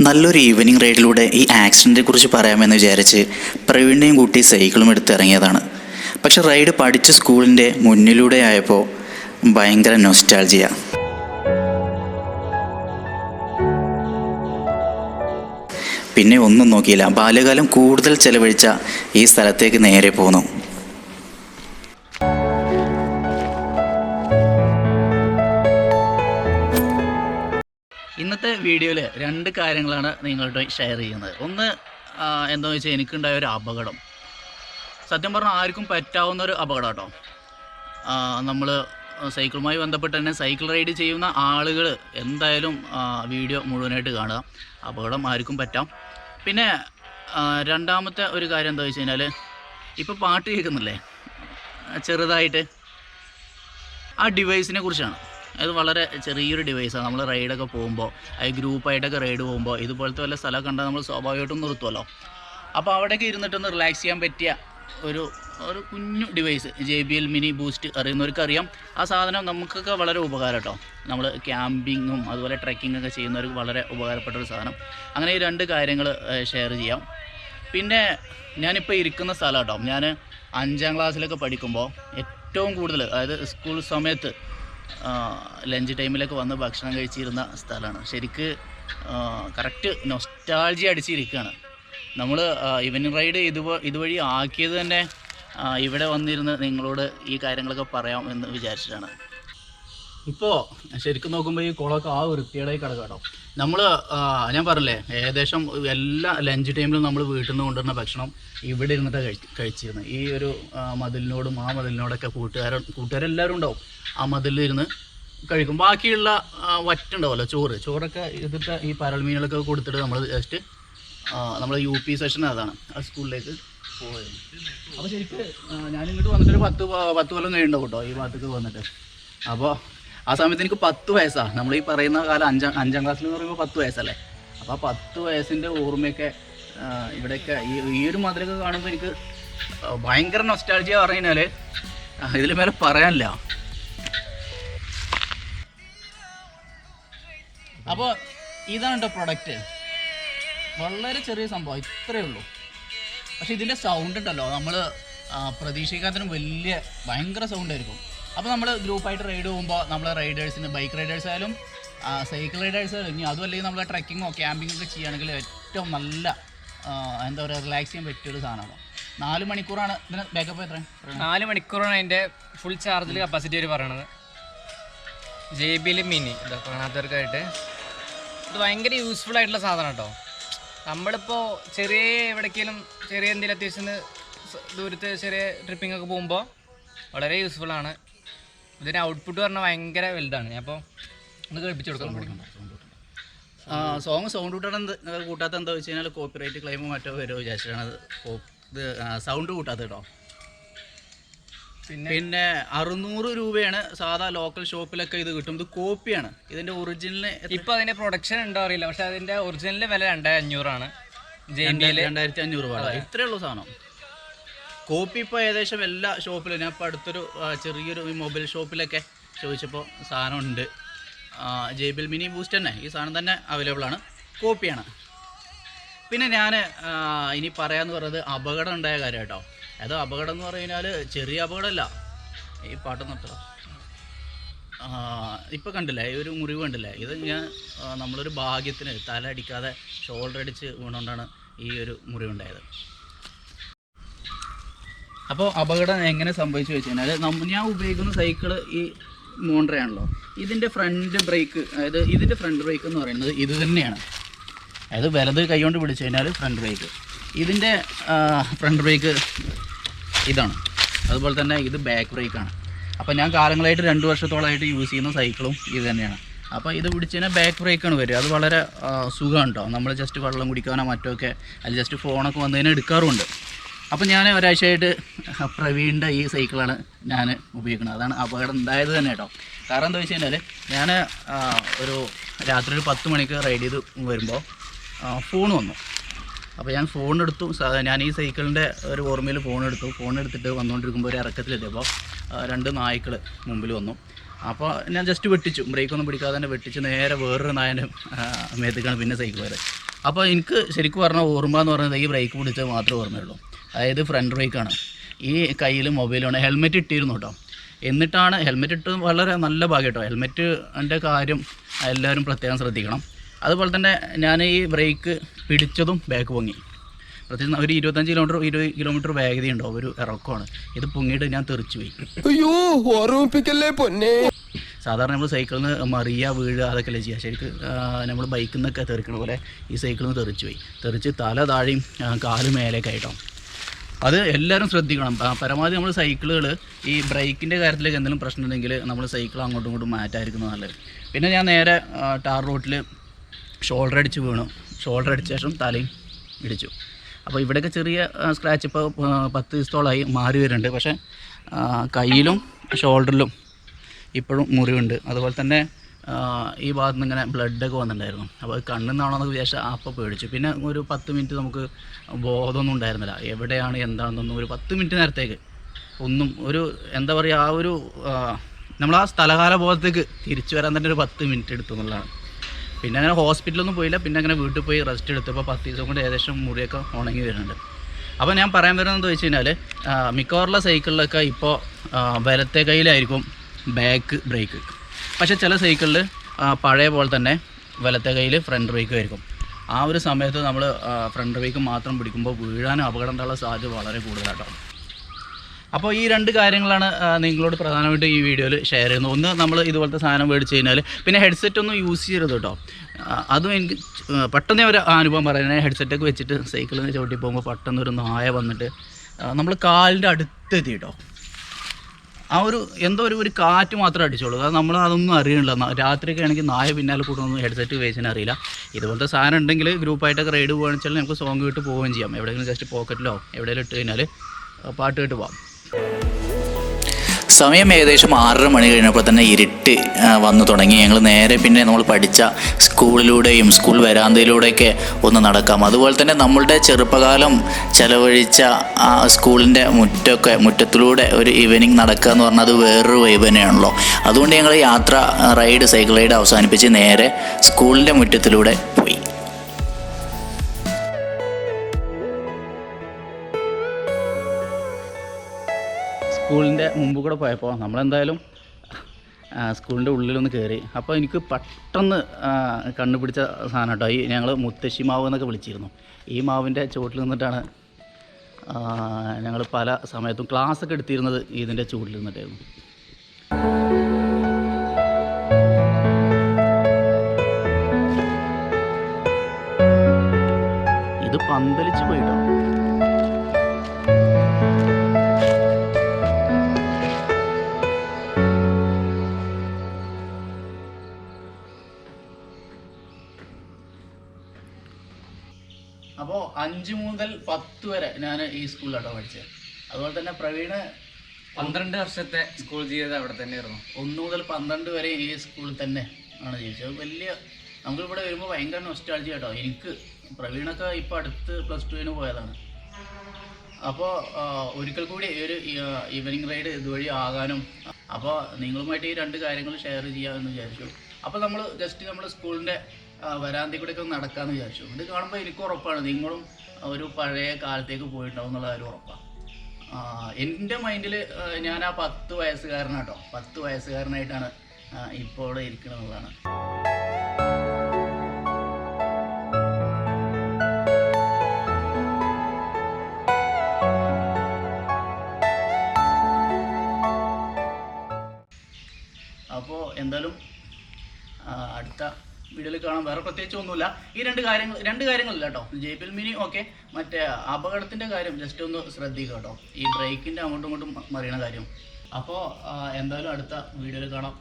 നല്ലൊരു ഈവനിങ് റൈഡിലൂടെ ഈ ആക്സിഡന്റിനെ കുറിച്ച് പറയാമെന്ന് വിചാരിച്ച് പ്രവീണിനെയും കൂട്ടി സൈക്കിളും എടുത്ത് ഇറങ്ങിയതാണ്. പക്ഷെ റൈഡ് പഠിച്ച സ്കൂളിന്റെ മുന്നിലൂടെ ആയപ്പോൾ ഭയങ്കര നൊസ്റ്റാൾജിയ പിന്നെ ഒന്നും നോക്കിയില്ല. ബാല്യകാലം കൂടുതൽ ചെലവഴിച്ച ഈ സ്ഥലത്തേക്ക് നേരെ പോന്നു. ഇന്നത്തെ വീഡിയോയിൽ രണ്ട് കാര്യങ്ങളാണ് നിങ്ങളുടെ ഷെയർ ചെയ്യുന്നത്. ഒന്ന് എന്താ എന്താണെന്ന് വെച്ചാൽ എനിക്കുണ്ടായ ഒരു അപകടം. സത്യം പറഞ്ഞാൽ ആർക്കും പറ്റാവുന്ന ഒരു അപകടം കേട്ടോ നമ്മൾ സൈക്കിളുമായി ബന്ധപ്പെട്ട് തന്നെ സൈക്കിൾ റൈഡ് ചെയ്യുന്ന ആളുകൾ എന്തായാലും വീഡിയോ മുഴുവനായിട്ട് കാണുക. അപകടം ആർക്കും പറ്റാം. പിന്നെ രണ്ടാമത്തെ ഒരു കാര്യം എന്താ വെച്ച് കഴിഞ്ഞാൽ ഇപ്പോൾ പാട്ട് കേൾക്കുന്നില്ലേ? ചെറുതായിട്ട്. ആ ഡിവൈസിനെ കുറിച്ചാണ്. അത് വളരെ ചെറിയൊരു ഡിവൈസാണ് നമ്മൾ റൈഡൊക്കെ പോകുമ്പോൾ അത് ഗ്രൂപ്പായിട്ടൊക്കെ റൈഡ് പോകുമ്പോൾ ഇതുപോലത്തെ വല്ല സ്ഥലം കണ്ടാൽ നമ്മൾ സ്വാഭാവികമായിട്ടും നിർത്തുമല്ലോ അപ്പോൾ അവിടെയൊക്കെ ഇരുന്നിട്ടൊന്ന് റിലാക്സ് ചെയ്യാൻ പറ്റിയ ഒരു ഒരു കുഞ്ഞു device J B L mini boost അറിയാം ആ സാധനം നമുക്കൊക്കെ വളരെ ഉപകാരം കേട്ടോ നമ്മൾ ക്യാമ്പിങ്ങും അതുപോലെ ട്രെക്കിംഗ് ഒക്കെ ചെയ്യുന്നവർക്ക് വളരെ ഉപകാരപ്പെട്ട ഒരു സാധനം. അങ്ങനെ ഈ രണ്ട് കാര്യങ്ങൾ ഷെയർ ചെയ്യാം. പിന്നെ ഞാനിപ്പോൾ ഇരിക്കുന്ന സ്ഥലം കേട്ടോ ഞാൻ അഞ്ചാം ക്ലാസ്സിലൊക്കെ പഠിക്കുമ്പോൾ ഏറ്റവും കൂടുതൽ അതായത് സ്കൂൾ സമയത്ത് ലഞ്ച് ടൈമിലൊക്കെ വന്ന് ഭക്ഷണം കഴിച്ചിരുന്ന സ്ഥലമാണ്. ശരിക്ക് കറക്റ്റ് നൊസ്റ്റാൾജി അടിച്ചിരിക്കുകയാണ്. നമ്മൾ ഇവനിങ് റൈഡ് ഇത് ഇതുവഴി ആക്കിയത് തന്നെ ഇവിടെ വന്നിരുന്ന് നിങ്ങളോട് ഈ കാര്യങ്ങളൊക്കെ പറയാം എന്ന് വിചാരിച്ചിട്ടാണ്. ഇപ്പോൾ ശരിക്കും നോക്കുമ്പോൾ ഈ കുളമൊക്കെ ആ വൃത്തിയുടെ കിടക്കാട്ടോ. നമ്മൾ ഞാൻ പറഞ്ഞില്ലേ ഏകദേശം എല്ലാ ലഞ്ച് ടൈമിലും നമ്മൾ വീട്ടിൽ നിന്ന് കൊണ്ടുവരുന്ന ഭക്ഷണം ഇവിടെ ഇരുന്നിട്ട് കഴി കഴിച്ചിരുന്നത് ഈ ഒരു മതിലിനോടും ആ മതിലിനോടൊക്കെ കൂട്ടുകാരൻ കൂട്ടുകാരെല്ലാവരും ഉണ്ടാവും. ആ മതിലിരുന്ന് കഴിക്കും. ബാക്കിയുള്ള വറ്റുണ്ടാവുമല്ലോ ചോറ്. ചോറൊക്കെ ഇതിട്ട് ഈ പരൽമീനുകളൊക്കെ കൊടുത്തിട്ട് നമ്മൾ ജസ്റ്റ് നമ്മൾ യു പി സെഷൻ അതാണ്. ആ സ്കൂളിലേക്ക് പോയത്. അപ്പോൾ ശരിക്ക് ഞാനിങ്ങോട്ട് വന്നിട്ടൊരു പത്ത് പത്ത് കൊല്ലം കഴിയുണ്ടാവും കേട്ടോ ഈ ഭാഗത്തേക്ക് വന്നിട്ട്. അപ്പോൾ ആ സമയത്ത് എനിക്ക് പത്ത് വയസ്സാണ് നമ്മൾ ഈ പറയുന്ന കാലം അഞ്ചാം അഞ്ചാം ക്ലാസ്സിൽ എന്ന് പറയുമ്പോൾ പത്ത് വയസ്സല്ലേ? അപ്പോൾ ആ പത്ത് വയസ്സിന്റെ ഓർമ്മയൊക്കെ ഇവിടെയൊക്കെ ഈ ഈ ഒരു മധുരമൊക്കെ കാണുമ്പോൾ എനിക്ക് ഭയങ്കര നൊസ്റ്റാൾജിയ പറഞ്ഞു കഴിഞ്ഞാൽ ഇതിൽ മേലെ പറയാനില്ല. അപ്പോൾ ഇതാണ് കേട്ടോ പ്രൊഡക്റ്റ് വളരെ ചെറിയ സംഭവം ഇത്രയേ ഉള്ളൂ. പക്ഷെ ഇതിന്റെ സൗണ്ട് ഉണ്ടല്ലോ നമ്മൾ പ്രതീക്ഷിക്കാത്തതിനും വലിയ ഭയങ്കര സൗണ്ട് ആയിരിക്കും. അപ്പോൾ നമ്മൾ ഗ്രൂപ്പായിട്ട് റൈഡ് പോകുമ്പോൾ നമ്മൾ റൈഡേഴ്സിന് ബൈക്ക് റൈഡേഴ്സ് ആയാലും സൈക്കിൾ റൈഡേഴ്സ് ആയാലും ഇനി അതും അല്ലെങ്കിൽ നമ്മൾ ട്രക്കിങ്ങോ ക്യാമ്പിങ്ങോ ഒക്കെ ചെയ്യുകയാണെങ്കിൽ ഏറ്റവും നല്ല എന്താ പറയുക റിലാക്സ് ചെയ്യാൻ പറ്റിയ ഒരു സാധനമാണ് നാല് മണിക്കൂറാണ് ഇതിന് ബാക്കപ്പ് എത്ര നാല് മണിക്കൂറാണ് അതിന്റെ ഫുൾ ചാർജിൽ കപ്പാസിറ്റി അവർ പറയണത്. ജെ ബിയിൽ മിനി ഇതാ കാണാത്തവർക്കായിട്ട്. ഇത് ഭയങ്കര യൂസ്ഫുൾ ആയിട്ടുള്ള സാധനം കേട്ടോ. നമ്മളിപ്പോൾ ചെറിയ എവിടേക്കെങ്കിലും ചെറിയ എന്തെങ്കിലും അത്യാവശ്യം ദൂരത്ത് ചെറിയ ട്രിപ്പിങ്ങൊക്കെ പോകുമ്പോൾ വളരെ യൂസ്ഫുൾ ആണ്. ഇതിന്റെ ഔട്ട്പുട്ട് പറഞ്ഞാൽ ഭയങ്കര വലുതാണ്. അപ്പോൾ ഒന്ന് കേൾപ്പിച്ച് കൊടുക്കണം ആ സോങ് സൗണ്ട് കൂട്ടാൻ എന്ത് കൂട്ടാത്ത എന്താ വെച്ച് കഴിഞ്ഞാൽ കോപ്പിറൈറ്റ് ക്ലെയിം മറ്റോ വരുമോ വിചാരിച്ചിട്ടാണ് ഇത് സൗണ്ട് കൂട്ടാത്ത കേട്ടോ. പിന്നെ? പിന്നെ അറുന്നൂറ് രൂപയാണ് സാധാ ലോക്കൽ ഷോപ്പിലൊക്കെ ഇത് കിട്ടും. ഇത് കോപ്പിയാണ് ഇതിന്റെ ഒറിജിനൽ ഇപ്പൊ അതിന്റെ പ്രൊഡക്ഷൻ ഉണ്ടോ അറിയില്ല. പക്ഷെ അതിന്റെ ഒറിജിനൽ വില രണ്ടായിരത്തി അഞ്ഞൂറാണ്. ജെ ബിയിൽ രണ്ടായിരത്തി അഞ്ഞൂറ് രൂപ ഇത്രേ ഉള്ളൂ സാധനം. കോപ്പി ഇപ്പോൾ ഏകദേശം എല്ലാ ഷോപ്പിലും ഞാൻ ഇപ്പോൾ അടുത്തൊരു ചെറിയൊരു മൊബൈൽ ഷോപ്പിലൊക്കെ ചോദിച്ചപ്പോൾ സാധനം ഉണ്ട് ജെ ബിൽ മിനി ബൂസ്റ്റ് തന്നെ. ഈ സാധനം തന്നെ അവൈലബിൾ ആണ്. കോപ്പിയാണ് പിന്നെ ഞാൻ ഇനി പറയാമെന്ന് പറയുന്നത് അപകടം ഉണ്ടായ കാര്യം കേട്ടോ അത് അപകടം എന്ന് പറഞ്ഞു കഴിഞ്ഞാൽ ചെറിയ അപകടമല്ല. ഈ പാട്ട് നിർത്തണം ഇപ്പം കണ്ടില്ലേ? ഈ ഒരു മുറിവ് കണ്ടില്ലേ? ഇത് ഞാൻ നമ്മളൊരു ഭാഗ്യത്തിന് തല അടിക്കാതെ ഷോൾഡർ അടിച്ച് വീണുകൊണ്ടാണ് ഈ ഒരു മുറിവുണ്ടായത് അപ്പോൾ അപകടം എങ്ങനെ സംഭവിച്ചു വെച്ച് കഴിഞ്ഞാൽ ഞാൻ ഉപയോഗിക്കുന്ന സൈക്കിൾ ഈ മോണ്ടറയാണല്ലോ ഇതിന്റെ ഫ്രണ്ട് ബ്രേക്ക് അതായത് ഇതിന്റെ ഫ്രണ്ട് ബ്രേക്ക് എന്ന് പറയുന്നത് ഇത് തന്നെയാണ്. അതായത് വലത് കൈകൊണ്ട് പിടിച്ചു കഴിഞ്ഞാൽ ഫ്രണ്ട് ബ്രേക്ക്. ഇതിന്റെ ഫ്രണ്ട് ബ്രേക്ക് ഇതാണ്. അതുപോലെ തന്നെ ഇത് ബാക്ക് ബ്രേക്കാണ്. അപ്പോൾ ഞാൻ കാലങ്ങളായിട്ട് രണ്ട് വർഷത്തോളമായിട്ട് യൂസ് ചെയ്യുന്ന സൈക്കിളും ഇത് തന്നെയാണ്. അപ്പോൾ ഇത് പിടിച്ചു കഴിഞ്ഞാൽ ബാക്ക് ബ്രേക്കാണ് വരിക. അത് വളരെ സുഖമാണ് കേട്ടോ നമ്മൾ ജസ്റ്റ് വെള്ളം കുടിക്കാനോ മറ്റോ ഒക്കെ അല്ലെങ്കിൽ ജസ്റ്റ് ഫോണൊക്കെ വന്നതിന് എടുക്കാറുമുണ്ട്. അപ്പോൾ ഞാൻ ഒരാഴ്ചയായിട്ട് പ്രവീണിന്റെ ഈ സൈക്കിളാണ് ഞാൻ ഉപയോഗിക്കുന്നത്. അതാണ് അപകടം ഉണ്ടായത് തന്നെ കേട്ടോ. കാരണം എന്താ വെച്ച് കഴിഞ്ഞാൽ ഞാൻ ഒരു രാത്രി ഒരു പത്ത് മണിക്ക് റൈഡ് ചെയ്ത് വരുമ്പോൾ ഫോൺ വന്നു. അപ്പോൾ ഞാൻ ഫോൺ എടുത്തു. ഞാൻ ഈ സൈക്കിളിന്റെ ഒരു ഓർമ്മയിൽ ഫോൺ എടുത്തു. ഫോൺ എടുത്തിട്ട് വന്നുകൊണ്ടിരിക്കുമ്പോൾ ഒരു ഇറക്കത്തിലെത്തിയപ്പോൾ രണ്ട് നായ്ക്കൾ മുമ്പിൽ വന്നു. അപ്പോൾ ഞാൻ ജസ്റ്റ് വെട്ടിച്ചു. ബ്രേക്കൊന്നും പിടിക്കാതെ തന്നെ വെട്ടിച്ച്. നേരെ വേറൊരു നായനും മേത്തേക്കാണ് പിന്നെ സൈക്കിൾ വരെ. അപ്പോൾ എനിക്ക് ശരിക്കും പറഞ്ഞാൽ ഓർമ്മ എന്ന് പറയുന്നത് ഈ ബ്രേക്ക് പിടിച്ചത് മാത്രമേ ഓർമ്മയുള്ളൂ. അതായത് ഫ്രണ്ട് ബ്രേക്കാണ് ഈ കയ്യിൽ മൊബൈലാണ് ഹെൽമെറ്റ് ഇട്ടിരുന്നു കേട്ടോ എന്നിട്ടാണ് ഹെൽമെറ്റ് ഇട്ട് വളരെ നല്ല ഭാഗ്യം കേട്ടോ ഹെൽമെറ്റ് എന്റെ കാര്യം എല്ലാവരും പ്രത്യേകം ശ്രദ്ധിക്കണം. അതുപോലെ തന്നെ ഞാൻ ഈ ബ്രേക്ക് പിടിച്ചതും ബാക്ക് പൊങ്ങി. പ്രത്യേകിച്ച് ഒരു ഇരുപത്തഞ്ച് കിലോമീറ്റർ ഇരുപത് കിലോമീറ്റർ വേഗത ഉണ്ടോ? ഒരു ഇറക്കമാണ്. ഇത് പൊങ്ങിയിട്ട് ഞാൻ തെറിച്ചു പോയി. അയ്യോ ഓർമ്മിപ്പിക്കല്ലേ പൊന്നെ? സാധാരണ നമ്മൾ സൈക്കിളിൽ നിന്ന് മറിയുക വീഴുക അതൊക്കെ അല്ലേ ചെയ്യുക ശരിക്കും നമ്മൾ ബൈക്കിൽ നിന്നൊക്കെ തെറിക്കണ പോലെ ഈ സൈക്കിളിൽ നിന്ന് തെറിച്ചു പോയി. തെറിച്ച് തല താഴെയും കാൽ മേലേക്ക് ആയിട്ടോ അത് എല്ലാവരും ശ്രദ്ധിക്കണം. പരമാവധി നമ്മൾ സൈക്കിളുകൾ ഈ ബ്രേക്കിന്റെ കാര്യത്തിലേക്ക് എന്തെങ്കിലും പ്രശ്നം ഉണ്ടെങ്കിൽ നമ്മൾ സൈക്കിൾ അങ്ങോട്ടും ഇങ്ങോട്ടും മാറ്റായിരിക്കുന്നത് നല്ലത്. പിന്നെ ഞാൻ നേരെ ടാർ റോട്ടിൽ ഷോൾഡർ അടിച്ച് വീണു. ഷോൾഡർ അടിച്ച ശേഷം തലയും ഇടിച്ചു. അപ്പോൾ ഇവിടെയൊക്കെ ചെറിയ സ്ക്രാച്ച് ഇപ്പോൾ പത്ത് ദിവസത്തോളമായി മാറി വരുന്നുണ്ട്. പക്ഷേ കയ്യിലും ഷോൾഡറിലും ഇപ്പോഴും മുറിവുണ്ട്. അതുപോലെ തന്നെ ഈ ഭാഗത്ത് നിന്ന് ഇങ്ങനെ ബ്ലഡൊക്കെ വന്നിട്ടുണ്ടായിരുന്നു. അപ്പോൾ കണ്ണിൽ നിന്നാണോ എന്ന് വിചാരിച്ചാൽ അപ്പോൾ പേടിച്ചു. പിന്നെ ഒരു പത്ത് മിനിറ്റ് നമുക്ക് ബോധമൊന്നും ഉണ്ടായിരുന്നില്ല. എവിടെയാണ് എന്താണെന്നൊന്നും ഒരു പത്ത് മിനിറ്റ് നേരത്തേക്ക് ഒന്നും ഒരു എന്താ പറയുക ആ ഒരു നമ്മൾ ആ സ്ഥലകാല ബോധത്തേക്ക് തിരിച്ചു വരാൻ തന്നെ ഒരു പത്ത് മിനിറ്റ് എടുത്തു എന്നുള്ളതാണ്. പിന്നെ അങ്ങനെ ഹോസ്പിറ്റലൊന്നും പോയില്ല. പിന്നെ അങ്ങനെ വീട്ടിൽ പോയി റെസ്റ്റ് എടുത്തപ്പോൾ പത്ത് ദിവസം കൊണ്ട് ഏകദേശം മുറിയൊക്കെ ഉണങ്ങി വരുന്നുണ്ട്. അപ്പോൾ ഞാൻ പറയാൻ വരുന്നത് വെച്ച് കഴിഞ്ഞാൽ മിക്കവാറുള്ള സൈക്കിളിലൊക്കെ ഇപ്പോൾ വലത്തെ കയ്യിലായിരിക്കും ബാക്ക് ബ്രേക്ക് പക്ഷേ ചില സൈക്കിളിൽ പഴയ പോലെ തന്നെ വലത്തെ കയ്യിൽ ഫ്രണ്ട് ബ്രേക്ക് ആയിരിക്കും. ആ ഒരു സമയത്ത് നമ്മൾ ഫ്രണ്ട് ബ്രേക്ക് മാത്രം പിടിക്കുമ്പോൾ വീഴാനും അപകടം ഉണ്ടാകാനുള്ള സാധ്യത വളരെ കൂടുതലായിട്ടാണ് അപ്പോൾ ഈ രണ്ട് കാര്യങ്ങളാണ് നിങ്ങളോട് പ്രധാനമായിട്ടും ഈ വീഡിയോയിൽ ഷെയർ ചെയ്യുന്നത്. ഒന്ന് നമ്മൾ ഇതുപോലത്തെ സാധനം മേടിച്ച് കഴിഞ്ഞാൽ പിന്നെ ഹെഡ്സെറ്റ് ഒന്നും യൂസ് ചെയ്യരുത് കേട്ടോ അതും എനിക്ക് പെട്ടെന്ന് ഒരു അനുഭവം പറയുന്നത് ഹെഡ്സെറ്റൊക്കെ വെച്ചിട്ട് സൈക്കിളിൽ ചവിട്ടി പോകുമ്പോൾ പെട്ടെന്ന് ഒരു നായ വന്നിട്ട് നമ്മൾ കാലിന്റെ അടുത്തെത്തി കേട്ടോ ആ ഒരു എന്തോ ഒരു ഒരു കാറ്റ് മാത്രം അടിച്ചോളൂ അത് നമ്മൾ അതൊന്നും അറിയണില്ല. രാത്രിയൊക്കെ ആണെങ്കിൽ നായ പിന്നാലെ കൂട്ടൊന്നും ഹെഡ്സെറ്റ് ഉപയോഗിച്ചാൽ അറിയില്ല. ഇതുപോലത്തെ സാധനം ഉണ്ടെങ്കിൽ ഗ്രൂപ്പായിട്ടൊക്കെ റൈഡ് പോകുകയാണെന്ന് വെച്ചാൽ നമുക്ക് സോങ് കേട്ട് പോവുകയും ചെയ്യാം. എവിടെയെങ്കിലും ജസ്റ്റ് പോക്കറ്റിലോ എവിടെയെങ്കിലും ഇട്ട് കഴിഞ്ഞാൽ പാട്ട് കേട്ട് പോകാം സമയം ഏകദേശം ആറര മണി കഴിഞ്ഞപ്പോൾ തന്നെ ഇരുട്ട് വന്നു തുടങ്ങി. ഞങ്ങൾ നേരെ പിന്നെ നമ്മൾ പഠിച്ച സ്കൂളിലൂടെയും സ്കൂൾ വരാന്തയിലൂടെയൊക്കെ ഒന്ന് നടക്കാം. അതുപോലെ തന്നെ നമ്മളുടെ ചെറുപ്പകാലം ചെലവഴിച്ച ആ സ്കൂളിന്റെ മുറ്റമൊക്കെ മുറ്റത്തിലൂടെ ഒരു ഈവനിങ് നടക്കുക എന്ന് പറഞ്ഞാൽ അത് വേറൊരു വൈബ് തന്നെയാണല്ലോ. അതുകൊണ്ട് ഞങ്ങൾ യാത്ര റൈഡ് സൈക്കിൾ റൈഡ് അവസാനിപ്പിച്ച് നേരെ സ്കൂളിന്റെ മുറ്റത്തിലൂടെ സ്കൂളിന്റെ മുമ്പ് കൂടെ പോയപ്പോൾ നമ്മളെന്തായാലും സ്കൂളിന്റെ ഉള്ളിലൊന്ന് കയറി അപ്പോൾ എനിക്ക് പെട്ടെന്ന് കണ്ണുപിടിച്ച സാധനം കേട്ടോ ഈ ഞങ്ങൾ മുത്തശ്ശി മാവ് എന്നൊക്കെ വിളിച്ചിരുന്നു. ഈ മാവിന്റെ ചുവട്ടിൽ നിന്നിട്ടാണ് ഞങ്ങൾ പല സമയത്തും ക്ലാസ് ഒക്കെ എടുത്തിരുന്നത് ഇതിന്റെ ചുവട്ടിൽ നിന്നിട്ടായിരുന്നു. ഇത് പന്തലിച്ച് പോയിട്ടോ? അഞ്ച് മുതൽ പത്ത് വരെ ഞാൻ ഈ സ്കൂളിലാട്ടോ പഠിച്ചത് അതുപോലെ തന്നെ പ്രവീണ് പന്ത്രണ്ട് വർഷത്തെ സ്കൂൾ ജീവിതം അവിടെ തന്നെയായിരുന്നു ഒന്ന് മുതൽ പന്ത്രണ്ട് വരെ ഈ സ്കൂളിൽ തന്നെ ആണ് ജീവിച്ചത്. വലിയ നമുക്കിവിടെ വരുമ്പോൾ ഭയങ്കര നൊസ്റ്റാൾജി കേട്ടോ എനിക്ക് പ്രവീണൊക്കെ ഇപ്പോൾ അടുത്ത് പ്ലസ് ടുവിന് പോയതാണ്. അപ്പോൾ ഒരിക്കൽ കൂടി ഈ ഒരു ഈവനിങ് റൈഡ് ഇതുവഴി ആകാനും അപ്പോൾ നിങ്ങളുമായിട്ട് ഈ രണ്ട് കാര്യങ്ങൾ ഷെയർ ചെയ്യാമെന്ന് വിചാരിച്ചു. അപ്പോൾ നമ്മൾ ജസ്റ്റ് നമ്മൾ സ്കൂളിന്റെ വരാന്തി കൂടെയൊക്കെ നടക്കാമെന്ന് വിചാരിച്ചു. ഇത് കാണുമ്പോൾ എനിക്ക് ഉറപ്പാണ്. നിങ്ങളും ഒരു പഴയ കാലത്തേക്ക് പോയിട്ടുണ്ടാവും എന്നുള്ള കാര്യം ഉറപ്പാണ് എന്റെ മൈൻഡിൽ ഞാൻ ആ പത്ത് വയസ്സുകാരനാട്ടോ. പത്ത് വയസ്സുകാരനായിട്ടാണ് ഇപ്പോൾ ഇവിടെ ഇരിക്കണമെന്നുള്ളതാണ് അപ്പോൾ എന്തായാലും അടുത്ത വീഡിയോയിൽ കാണാം വേറെ പ്രത്യേകിച്ച് ഒന്നുമില്ല. ഈ രണ്ട് കാര്യങ്ങൾ രണ്ട് കാര്യങ്ങളില്ല കേട്ടോ. J P L mini okay മറ്റേ അപകടത്തിന്റെ കാര്യം ജസ്റ്റ് ഒന്ന് ശ്രദ്ധിക്കുക കേട്ടോ. ഈ ബ്രേക്കിന്റെ അങ്ങോട്ടും ഇങ്ങോട്ടും മറിയണ കാര്യം. അപ്പോൾ എന്തായാലും അടുത്ത വീഡിയോയിൽ കാണാം.